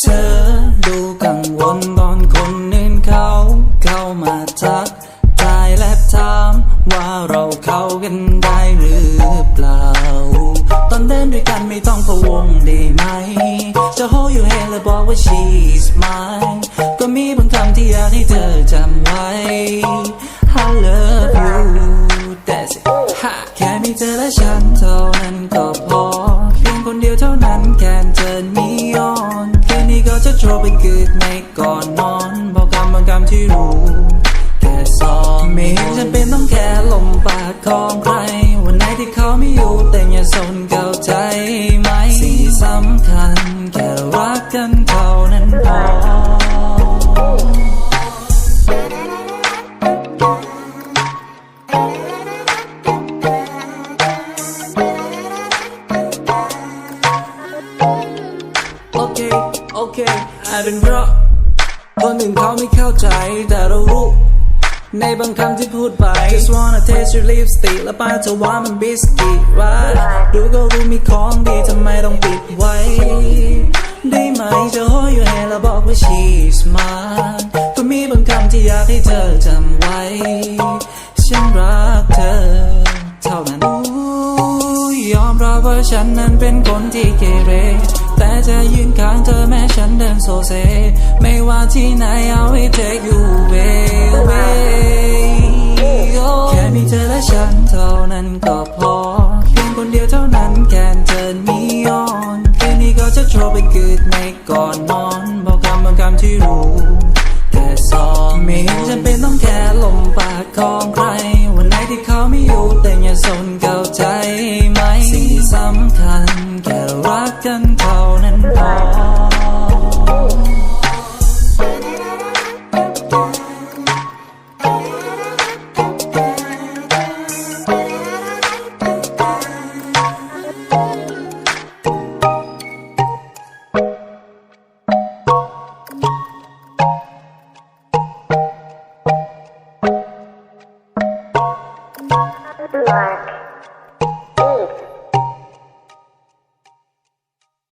เธอดูกังวลตอนคนนื่นเขาเข้ามาทักทายและถามว่าเราเข้ากันได้หรือเปล่า ตอนเดินด้วยกันไม่ต้องพะวงได้ไหม จะโหอยู่เฮและบอกว่า she's mine ก็มีบางคำที่อยากให้เธอจำไว้ I love you that's แค่มีเธอและฉันเท่านั้นก็พอ เพียงคนเดียวเท่านั้นแค่เธอ neon ออนคืนนี้ก็จะโทรไปกึดในก่อนนอนบอกกรรมบางกรรมที่รู้แค่สองไม่เห็นจำเป็นต้องแค่ลมปากของใคร เคอาจเป็นเพราะคนอื่นเขาไม่เข้าใจแต่เรารู้ในบางคำที่พูดไป Just wanna taste your lipstick และป้าเธอว่ามันบิสกิตว่าดูก็รู้มีของดีทำไมต้องปิดไว้ ได้ไหมจะ hold your hand แล้วบอกว่า she's mine ก็มีบางคำที่อยากให้เธอจำไว้ ฉันรักเธอ เท่านั้นยอมรับว่าฉันนั้นเป็นคนที่เกเร แต่จะยืนข้างเธอแม้ฉันเดินโซเซ ไม่ว่าที่ไหนเอาให้ take you away away แค่มีเธอและฉันเท่านั้นก็พอเพียงคนเดียวเท่านั้นแค่เธอนีออนคืนนี้ก็จะโทรไปกึดในก่อนนอนบอกคำบางคำที่รู้แค่สองไม่จำเป็นต้องแค่ลมปากของใคร oh